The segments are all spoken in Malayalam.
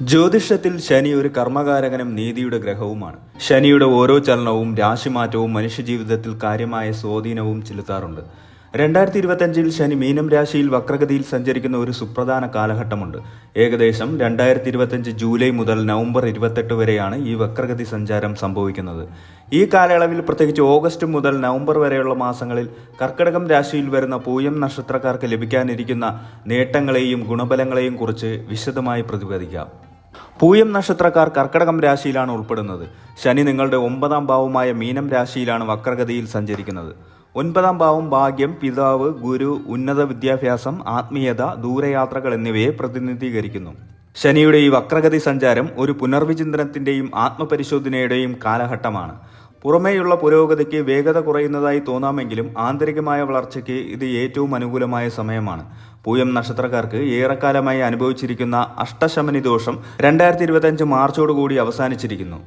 ജ്യോതിഷത്തിൽ ശനി ഒരു കർമ്മകാരകനും നീതിയുടെ ഗ്രഹവുമാണ്. ശനിയുടെ ഓരോ ചലനവും രാശിമാറ്റവും മനുഷ്യജീവിതത്തിൽ കാര്യമായ സ്വാധീനവും ചെലുത്താറുണ്ട്. രണ്ടായിരത്തി ഇരുപത്തഞ്ചിൽ ശനി മീനം രാശിയിൽ വക്രഗതിയിൽ സഞ്ചരിക്കുന്ന ഒരു സുപ്രധാന കാലഘട്ടമുണ്ട്. ഏകദേശം രണ്ടായിരത്തി ഇരുപത്തഞ്ച് ജൂലൈ മുതൽ നവംബർ ഇരുപത്തെട്ട് വരെയാണ് ഈ വക്രഗതി സഞ്ചാരം സംഭവിക്കുന്നത്. ഈ കാലയളവിൽ പ്രത്യേകിച്ച് ഓഗസ്റ്റ് മുതൽ നവംബർ വരെയുള്ള മാസങ്ങളിൽ കർക്കിടകം രാശിയിൽ വരുന്ന പൂയം നക്ഷത്രക്കാർക്ക് ലഭിക്കാനിരിക്കുന്ന നേട്ടങ്ങളെയും ഗുണഫലങ്ങളെയും കുറിച്ച് വിശദമായി പ്രതിപാദിക്കാം. പൂയം നക്ഷത്രക്കാർ കർക്കടകം രാശിയിലാണ് ഉൾപ്പെടുന്നത്. ശനി നിങ്ങളുടെ ഒമ്പതാം ഭാവമായ മീനം രാശിയിലാണ് വക്രഗതിയിൽ സഞ്ചരിക്കുന്നത്. ഒൻപതാം ഭാവം ഭാഗ്യം പിതാവ് ഗുരു ഉന്നത വിദ്യാഭ്യാസം ആത്മീയത ദൂരയാത്രകൾ എന്നിവയെ പ്രതിനിധീകരിക്കുന്നു. ശനിയുടെ ഈ വക്രഗതി സഞ്ചാരം ഒരു പുനർവിചിന്തനത്തിന്റെയും ആത്മപരിശോധനയുടെയും കാലഘട്ടമാണ്. പുറമേയുള്ള പുരോഗതിക്ക് വേഗത കുറയുന്നതായി തോന്നാമെങ്കിലും ആന്തരികമായ വളർച്ചയ്ക്ക് ഇത് ഏറ്റവും അനുകൂലമായ സമയമാണ്. പൂയം നക്ഷത്രക്കാർക്ക് ഏറെക്കാലമായി അനുഭവിച്ചിരിക്കുന്ന അഷ്ടശമനി ദോഷം രണ്ടായിരത്തി ഇരുപത്തഞ്ച് മാർച്ചോടുകൂടി അവസാനിച്ചിരിക്കുന്നു.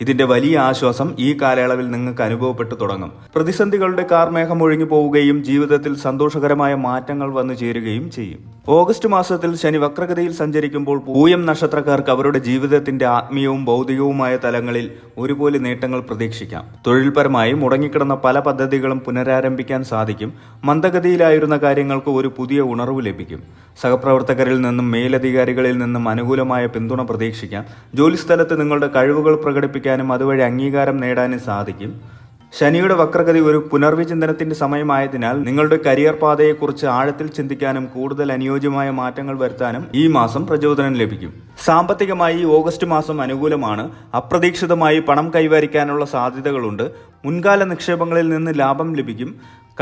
ഇതിന്റെ വലിയ ആശ്വാസം ഈ കാലയളവിൽ നിങ്ങൾക്ക് അനുഭവപ്പെട്ടു തുടങ്ങും. പ്രതിസന്ധികളുടെ കാർമേഘം ഒഴുകി പോവുകയും ജീവിതത്തിൽ സന്തോഷകരമായ മാറ്റങ്ങൾ വന്നു ചേരുകയും ചെയ്യും. ഓഗസ്റ്റ് മാസത്തിൽ ശനി വക്രഗതിയിൽ സഞ്ചരിക്കുമ്പോൾ പൂയം നക്ഷത്രക്കാർക്ക് അവരുടെ ജീവിതത്തിന്റെ ആത്മീയവും ഭൗതികവുമായ തലങ്ങളിൽ ഒരുപോലെ നേട്ടങ്ങൾ പ്രതീക്ഷിക്കാം. തൊഴിൽപരമായി മുടങ്ങിക്കിടന്ന പല പദ്ധതികളും പുനരാരംഭിക്കാൻ സാധിക്കും. മന്ദഗതിയിലായിരുന്ന കാര്യങ്ങൾക്ക് ഒരു പുതിയ ഉണർവ് ലഭിക്കും. സഹപ്രവർത്തകരിൽ നിന്നും മേലധികാരികളിൽ നിന്നും അനുകൂലമായ പിന്തുണ പ്രതീക്ഷിക്കാം. ജോലിസ്ഥലത്ത് നിങ്ങളുടെ കഴിവുകൾ പ്രകടിപ്പിക്കാനും അതുവഴി അംഗീകാരം നേടാനും സാധിക്കും. ശനിയുടെ വക്രഗതി ഒരു പുനർവിചിന്തനത്തിന്റെ സമയമായതിനാൽ നിങ്ങളുടെ കരിയർ പാതയെക്കുറിച്ച് ആഴത്തിൽ ചിന്തിക്കാനും കൂടുതൽ അനുയോജ്യമായ മാറ്റങ്ങൾ വരുത്താനും ഈ മാസം പ്രചോദനം ലഭിക്കും. സാമ്പത്തികമായി ഓഗസ്റ്റ് മാസം അനുകൂലമാണ്. അപ്രതീക്ഷിതമായി പണം കൈവരിക്കാനുള്ള സാധ്യതകളുണ്ട്. മുൻകാല നിക്ഷേപങ്ങളിൽ നിന്ന് ലാഭം ലഭിക്കും.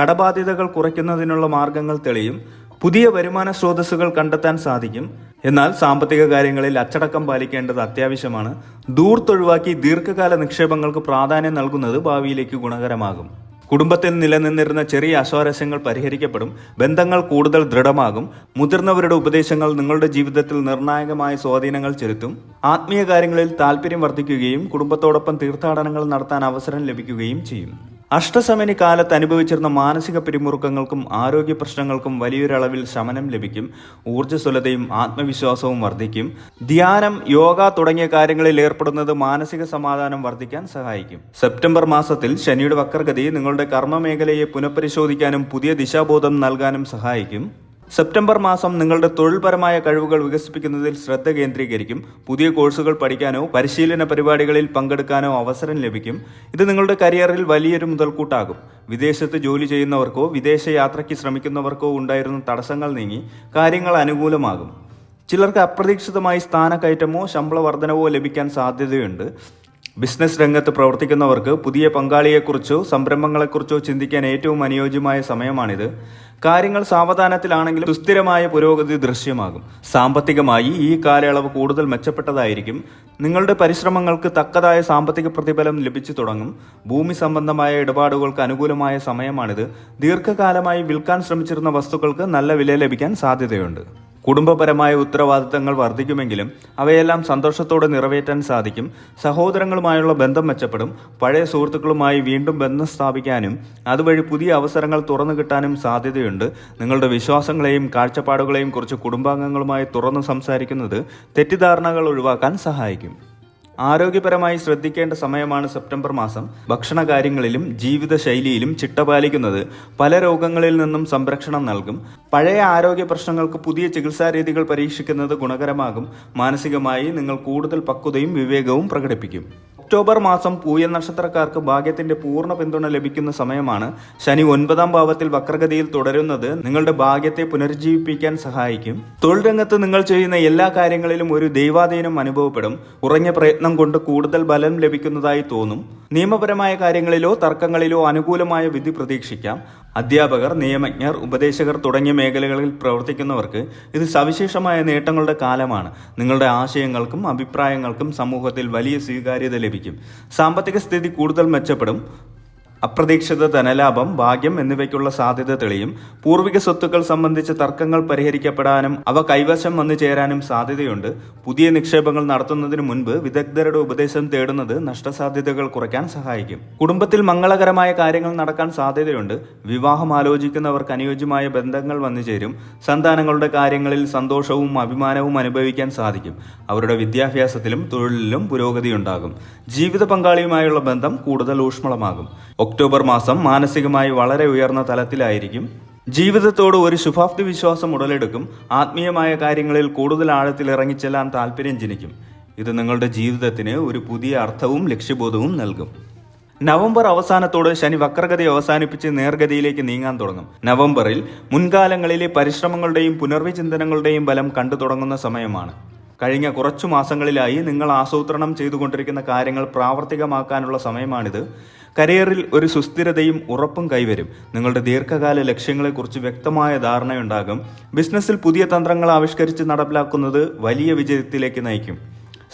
കടബാധ്യതകൾ കുറയ്ക്കുന്നതിനുള്ള മാർഗങ്ങൾ തെളിയും. പുതിയ വരുമാന സ്രോതസ്സുകൾ കണ്ടെത്താൻ സാധിക്കും. എന്നാൽ സാമ്പത്തിക കാര്യങ്ങളിൽ അച്ചടക്കം പാലിക്കേണ്ടത് അത്യാവശ്യമാണ്. ദൂർത്തൊഴിവാക്കി ദീർഘകാല നിക്ഷേപങ്ങൾക്ക് പ്രാധാന്യം നൽകുന്നത് ഭാവിയിലേക്ക് ഗുണകരമാകും. കുടുംബത്തിൽ നിലനിന്നിരുന്ന ചെറിയ അസ്വാരസ്യങ്ങൾ പരിഹരിക്കപ്പെടും. ബന്ധങ്ങൾ കൂടുതൽ ദൃഢമാകും. മുതിർന്നവരുടെ ഉപദേശങ്ങൾ നിങ്ങളുടെ ജീവിതത്തിൽ നിർണായകമായ സ്വാധീനങ്ങൾ ചെലുത്തും. ആത്മീയ കാര്യങ്ങളിൽ താല്പര്യം വർദ്ധിക്കുകയും കുടുംബത്തോടൊപ്പം തീർത്ഥാടനങ്ങൾ നടത്താൻ അവസരം ലഭിക്കുകയും ചെയ്യും. അഷ്ടസമനി കാലത്ത് അനുഭവിച്ചിരുന്ന മാനസിക പിരിമുറുക്കങ്ങൾക്കും ആരോഗ്യ പ്രശ്നങ്ങൾക്കും വലിയൊരളവിൽ ശമനം ലഭിക്കും. ഊർജസ്വലതയും ആത്മവിശ്വാസവും വർദ്ധിക്കും. ധ്യാനം യോഗ തുടങ്ങിയ കാര്യങ്ങളിൽ ഏർപ്പെടുന്നത് മാനസിക സമാധാനം വർദ്ധിക്കാൻ സഹായിക്കും. സെപ്റ്റംബർ മാസത്തിൽ ശനിയുടെ വക്രഗതി നിങ്ങളുടെ കർമ്മ മേഖലയെ പുനഃപരിശോധിക്കാനും പുതിയ ദിശാബോധം നൽകാനും സഹായിക്കും. സെപ്റ്റംബർ മാസം നിങ്ങളുടെ തൊഴിൽപരമായ കഴിവുകൾ വികസിപ്പിക്കുന്നതിൽ ശ്രദ്ധ കേന്ദ്രീകരിക്കും. പുതിയ കോഴ്സുകൾ പഠിക്കാനോ പരിശീലന പരിപാടികളിൽ പങ്കെടുക്കാനോ അവസരം ലഭിക്കും. ഇത് നിങ്ങളുടെ കരിയറിൽ വലിയൊരു മുതൽക്കൂട്ടാകും. വിദേശത്ത് ജോലി ചെയ്യുന്നവർക്കോ വിദേശ യാത്രയ്ക്ക് ശ്രമിക്കുന്നവർക്കോ ഉണ്ടായിരുന്ന തടസ്സങ്ങൾ നീങ്ങി കാര്യങ്ങൾ അനുകൂലമാകും. ചിലർക്ക് അപ്രതീക്ഷിതമായി സ്ഥാനക്കയറ്റമോ ശമ്പള വർധനവോ ലഭിക്കാൻ സാധ്യതയുണ്ട്. ബിസിനസ് രംഗത്ത് പ്രവർത്തിക്കുന്നവർക്ക് പുതിയ പങ്കാളിയെക്കുറിച്ചോ സംരംഭങ്ങളെക്കുറിച്ചോ ചിന്തിക്കാൻ ഏറ്റവും അനുയോജ്യമായ സമയമാണിത്. കാര്യങ്ങൾ സാവധാനത്തിലാണെങ്കിലും സുസ്ഥിരമായ പുരോഗതി ദൃശ്യമാകും. സാമ്പത്തികമായി ഈ കാലയളവ് കൂടുതൽ മെച്ചപ്പെട്ടതായിരിക്കും. നിങ്ങളുടെ പരിശ്രമങ്ങൾക്ക് തക്കതായ സാമ്പത്തിക പ്രതിഫലം ലഭിച്ചു തുടങ്ങും. ഭൂമി സംബന്ധമായ ഇടപാടുകൾക്ക് അനുകൂലമായ സമയമാണിത്. ദീർഘകാലമായി വിൽക്കാൻ ശ്രമിച്ചിരുന്ന വസ്തുക്കൾക്ക് നല്ല വില ലഭിക്കാൻ സാധ്യതയുണ്ട്. കുടുംബപരമായ ഉത്തരവാദിത്തങ്ങൾ വർദ്ധിക്കുമെങ്കിലും അവയെല്ലാം സന്തോഷത്തോടെ നിറവേറ്റാൻ സാധിക്കും. സഹോദരങ്ങളുമായുള്ള ബന്ധം മെച്ചപ്പെടും. പഴയ സുഹൃത്തുക്കളുമായി വീണ്ടും ബന്ധം സ്ഥാപിക്കാനും അതുവഴി പുതിയ അവസരങ്ങൾ തുറന്നു കിട്ടാനും സാധ്യതയുണ്ട്. നിങ്ങളുടെ വിശ്വാസങ്ങളെയും കാഴ്ചപ്പാടുകളെയും കുറിച്ച് കുടുംബാംഗങ്ങളുമായി തുറന്നു സംസാരിക്കുന്നത് തെറ്റിദ്ധാരണകൾ ഒഴിവാക്കാൻ സഹായിക്കും. ആരോഗ്യപരമായി ശ്രദ്ധിക്കേണ്ട സമയമാണ് സെപ്റ്റംബർ മാസം. ഭക്ഷണ കാര്യങ്ങളിലും ജീവിതശൈലിയിലും ചിട്ട പാലിക്കുന്നത് പല രോഗങ്ങളിൽ നിന്നും സംരക്ഷണം നൽകും. പഴയ ആരോഗ്യ പ്രശ്നങ്ങൾക്ക് പുതിയ ചികിത്സാരീതികൾ പരീക്ഷിക്കുന്നത് ഗുണകരമാകും. മാനസികമായി നിങ്ങൾ കൂടുതൽ പക്വതയും വിവേകവും പ്രകടിപ്പിക്കും. ഒക്ടോബർ മാസം പൂയൽ നക്ഷത്രക്കാർക്ക് ഭാഗ്യത്തിന്റെ പൂർണ പിന്തുണ ലഭിക്കുന്ന സമയമാണ് ശനി ഒൻപതാം ഭാവത്തിൽ വക്രഗതിയിൽ തുടരുന്നത്. നിങ്ങളുടെ ഭാഗ്യത്തെ പുനരുജ്ജീവിപ്പിക്കാൻ സഹായിക്കും. തൊഴിൽ രംഗത്ത് നിങ്ങൾ ചെയ്യുന്ന എല്ലാ കാര്യങ്ങളിലും ഒരു ദൈവാധീനം അനുഭവപ്പെടും. കുറഞ്ഞ പ്രയത്നം കൊണ്ട് കൂടുതൽ ബലം ലഭിക്കുന്നതായി തോന്നും. നിയമപരമായ കാര്യങ്ങളിലോ തർക്കങ്ങളിലോ അനുകൂലമായ വിധി പ്രതീക്ഷിക്കാം. അധ്യാപകർ നിയമജ്ഞർ ഉപദേശകർ തുടങ്ങിയ മേഖലകളിൽ പ്രവർത്തിക്കുന്നവർക്ക് ഇത് സവിശേഷമായ നേട്ടങ്ങളുടെ കാലമാണ്. നിങ്ങളുടെ ആശയങ്ങൾക്കും അഭിപ്രായങ്ങൾക്കും സമൂഹത്തിൽ വലിയ സ്വീകാര്യത ലഭിക്കും. സാമ്പത്തിക സ്ഥിതി കൂടുതൽ മെച്ചപ്പെടും. അപ്രതീക്ഷിത ധനലാഭം ഭാഗ്യം എന്നിവയ്ക്കുള്ള സാധ്യത തെളിയും. പൂർവിക സ്വത്തുക്കൾ സംബന്ധിച്ച തർക്കങ്ങൾ പരിഹരിക്കപ്പെടാനും അവ കൈവശം വന്നു ചേരാനും സാധ്യതയുണ്ട്. പുതിയ നിക്ഷേപങ്ങൾ നടത്തുന്നതിന് മുൻപ് വിദഗ്ധരുടെ ഉപദേശം തേടുന്നത് നഷ്ടസാധ്യതകൾ കുറയ്ക്കാൻ സഹായിക്കും. കുടുംബത്തിൽ മംഗളകരമായ കാര്യങ്ങൾ നടക്കാൻ സാധ്യതയുണ്ട്. വിവാഹം ആലോചിക്കുന്നവർക്ക് അനുയോജ്യമായ ബന്ധങ്ങൾ വന്നു ചേരും. സന്താനങ്ങളുടെ കാര്യങ്ങളിൽ സന്തോഷവും അഭിമാനവും അനുഭവിക്കാൻ സാധിക്കും. അവരുടെ വിദ്യാഭ്യാസത്തിലും തൊഴിലിലും പുരോഗതി ഉണ്ടാകും ജീവിത പങ്കാളിയുമായുള്ള ബന്ധം കൂടുതൽ ഊഷ്മളമാകും. ഒക്ടോബർ മാസം മാനസികമായി വളരെ ഉയർന്ന തലത്തിലായിരിക്കും. ജീവിതത്തോട് ഒരു ശുഭാപ്തി വിശ്വാസം ഉടലെടുക്കും. ആത്മീയമായ കാര്യങ്ങളിൽ കൂടുതൽ ആഴത്തിൽ ഇറങ്ങിച്ചെല്ലാൻ താല്പര്യം ജനിക്കും. ഇത് നിങ്ങളുടെ ജീവിതത്തിന് ഒരു പുതിയ അർത്ഥവും ലക്ഷ്യബോധവും നൽകും. നവംബർ അവസാനത്തോട് ശനി വക്രഗതി അവസാനിപ്പിച്ച് നേർഗതിയിലേക്ക് നീങ്ങാൻ തുടങ്ങും. നവംബറിൽ മുൻകാലങ്ങളിലെ പരിശ്രമങ്ങളുടെയും പുനർവിചിന്തനങ്ങളുടെയും ബലം കണ്ടു തുടങ്ങുന്ന സമയമാണ്. കഴിഞ്ഞ കുറച്ചു മാസങ്ങളിലായി നിങ്ങൾ ആസൂത്രണം ചെയ്തുകൊണ്ടിരിക്കുന്ന കാര്യങ്ങൾ പ്രാവർത്തികമാക്കാനുള്ള സമയമാണിത്. കരിയറിൽ ഒരു സുസ്ഥിരതയും ഉറപ്പും കൈവരും. നിങ്ങളുടെ ദീർഘകാല ലക്ഷ്യങ്ങളെക്കുറിച്ച് വ്യക്തമായ ധാരണയുണ്ടാകും. ബിസിനസ്സിൽ പുതിയ തന്ത്രങ്ങൾ ആവിഷ്കരിച്ച് നടപ്പിലാക്കുന്നത് വലിയ വിജയത്തിലേക്ക് നയിക്കും.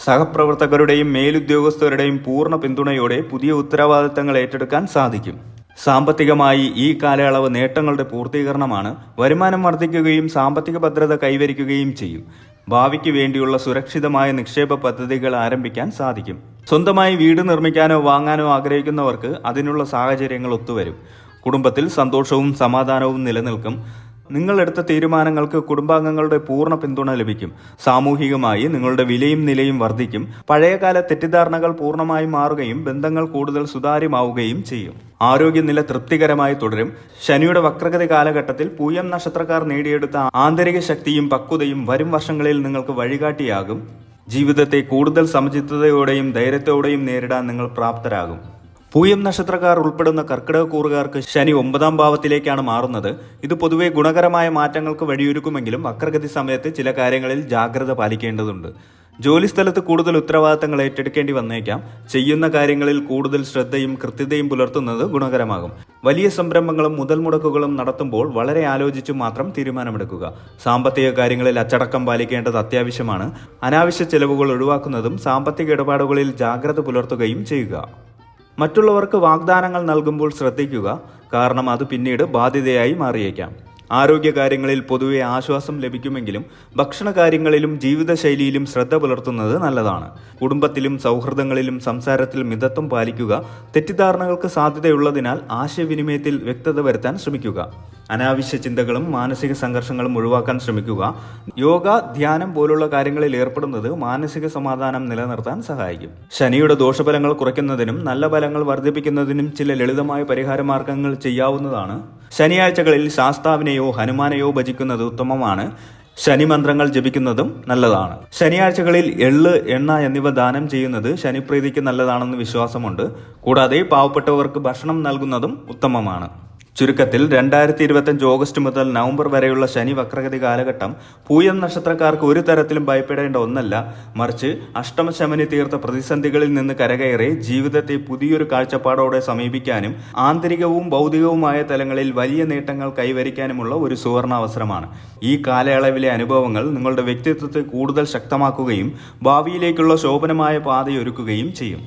സഹപ്രവർത്തകരുടെയും മേലുദ്യോഗസ്ഥരുടെയും പൂർണ പിന്തുണയോടെ പുതിയ ഉത്തരവാദിത്തങ്ങൾ ഏറ്റെടുക്കാൻ സാധിക്കും. സാമ്പത്തികമായി ഈ കാലയളവ് നേട്ടങ്ങളുടെ പൂർത്തീകരണമാണ് വരുമാനം വർദ്ധിക്കുകയും സാമ്പത്തിക ഭദ്രത കൈവരിക്കുകയും ചെയ്യും. ഭാവിക്ക് വേണ്ടിയുള്ള സുരക്ഷിതമായ നിക്ഷേപ പദ്ധതികൾ ആരംഭിക്കാൻ സാധിക്കും. സ്വന്തമായി വീട് നിർമ്മിക്കാനോ വാങ്ങാനോ ആഗ്രഹിക്കുന്നവർക്ക് അതിനുള്ള സാഹചര്യങ്ങൾ ഒത്തുവരും. കുടുംബത്തിൽ സന്തോഷവും സമാധാനവും നിലനിൽക്കും. നിങ്ങൾ എടുത്ത തീരുമാനങ്ങൾക്ക് കുടുംബാംഗങ്ങളുടെ പൂർണ പിന്തുണ ലഭിക്കും. സാമൂഹികമായി നിങ്ങളുടെ വിലയും നിലയും വർദ്ധിക്കും. പഴയകാല തെറ്റിദ്ധാരണകൾ പൂർണമായി മാറുകയും ബന്ധങ്ങൾ കൂടുതൽ സുതാര്യമാവുകയും ചെയ്യും. ആരോഗ്യനില തൃപ്തികരമായി തുടരും. ശനിയുടെ വക്രഗതി കാലഘട്ടത്തിൽ പൂയം നക്ഷത്രക്കാർ നേടിയെടുത്ത ആന്തരിക ശക്തിയും പക്വതയും വരും വർഷങ്ങളിൽ നിങ്ങൾക്ക് വഴികാട്ടിയാകും. ജീവിതത്തെ കൂടുതൽ സമചിത്തതയോടെയും ധൈര്യത്തോടെയും നേരിടാൻ നിങ്ങൾ പ്രാപ്തരാകും. പൂയം നക്ഷത്രക്കാർ ഉൾപ്പെടുന്ന കർക്കിടക കൂറുകാർക്ക് ശനി ഒമ്പതാം ഭാവത്തിലേക്കാണ് മാറുന്നത്. ഇത് പൊതുവെ ഗുണകരമായ മാറ്റങ്ങൾക്ക് വഴിയൊരുക്കുമെങ്കിലും വക്രഗതി സമയത്ത് ചില കാര്യങ്ങളിൽ ജാഗ്രത പാലിക്കേണ്ടതുണ്ട്. ജോലിസ്ഥലത്ത് കൂടുതൽ ഉത്തരവാദിത്തങ്ങൾ ഏറ്റെടുക്കേണ്ടി വന്നേക്കാം. ചെയ്യുന്ന കാര്യങ്ങളിൽ കൂടുതൽ ശ്രദ്ധയും കൃത്യതയും പുലർത്തുന്നത് ഗുണകരമാകും. വലിയ സംരംഭങ്ങളും മുതൽ മുടക്കുകളും നടത്തുമ്പോൾ വളരെ ആലോചിച്ച് മാത്രം തീരുമാനമെടുക്കുക. സാമ്പത്തിക കാര്യങ്ങളിൽ അച്ചടക്കം പാലിക്കേണ്ടത് അത്യാവശ്യമാണ്. അനാവശ്യ ചെലവുകൾ ഒഴിവാക്കുന്നതും സാമ്പത്തിക ഇടപാടുകളിൽ ജാഗ്രത പുലർത്തുകയും ചെയ്യുക. മറ്റുള്ളവർക്ക് വാഗ്ദാനങ്ങൾ നൽകുമ്പോൾ ശ്രദ്ധിക്കുക കാരണം അത് പിന്നീട് ബാധ്യതയായി മാറിയേക്കാം. ആരോഗ്യകാര്യങ്ങളിൽ പൊതുവെ ആശ്വാസം ലഭിക്കുമെങ്കിലും ഭക്ഷണകാര്യങ്ങളിലും ജീവിതശൈലിയിലും ശ്രദ്ധ പുലർത്തുന്നത് നല്ലതാണ്. കുടുംബത്തിലും സൗഹൃദങ്ങളിലും സംസാരത്തിൽ മിതത്വം പാലിക്കുക തെറ്റിദ്ധാരണകൾക്ക് സാധ്യതയുള്ളതിനാൽ ആശയവിനിമയത്തിൽ വ്യക്തത വരുത്താൻ ശ്രമിക്കുക. അനാവശ്യ ചിന്തകളും മാനസിക സംഘർഷങ്ങളും ഒഴിവാക്കാൻ ശ്രമിക്കുക. യോഗ ധ്യാനം പോലുള്ള കാര്യങ്ങളിൽ ഏർപ്പെടുന്നത് മാനസിക സമാധാനം നിലനിർത്താൻ സഹായിക്കും. ശനിയുടെ ദോഷഫലങ്ങൾ കുറയ്ക്കുന്നതിനും നല്ല ഫലങ്ങൾ വർദ്ധിപ്പിക്കുന്നതിനും ചില ലളിതമായ പരിഹാര മാർഗങ്ങൾ ചെയ്യാവുന്നതാണ്. ശനിയാഴ്ചകളിൽ ശാസ്താവിനെയോ ഹനുമാനെയോ ഭജിക്കുന്നത് ഉത്തമമാണ്. ശനി മന്ത്രങ്ങൾ ജപിക്കുന്നതും നല്ലതാണ്. ശനിയാഴ്ചകളിൽ എള്ള് എണ്ണ എന്നിവ ദാനം ചെയ്യുന്നത് ശനിപ്രീതിക്ക് നല്ലതാണെന്ന് വിശ്വാസമുണ്ട്. കൂടാതെ പാവപ്പെട്ടവർക്ക് ഭക്ഷണം നൽകുന്നതും ഉത്തമമാണ്. ചുരുക്കത്തിൽ രണ്ടായിരത്തി ഇരുപത്തഞ്ച് ഓഗസ്റ്റ് മുതൽ നവംബർ വരെയുള്ള ശനി വക്രഗതി കാലഘട്ടം പൂയം നക്ഷത്രക്കാർക്ക് ഒരു തരത്തിലും ഭയപ്പെടേണ്ട ഒന്നല്ല. മറിച്ച് അഷ്ടമശമനി തീർത്ത പ്രതിസന്ധികളിൽ നിന്ന് കരകയറി ജീവിതത്തെ പുതിയൊരു കാഴ്ചപ്പാടോടെ സമീപിക്കാനും ആന്തരികവും ഭൗതികവുമായ തലങ്ങളിൽ വലിയ നേട്ടങ്ങൾ കൈവരിക്കാനുമുള്ള ഒരു സുവർണാവസരമാണ്. ഈ കാലയളവിലെ അനുഭവങ്ങൾ നിങ്ങളുടെ വ്യക്തിത്വത്തെ കൂടുതൽ ശക്തമാക്കുകയും ഭാവിയിലേക്കുള്ള ശോഭനമായ പാതയൊരുക്കുകയും ചെയ്യും.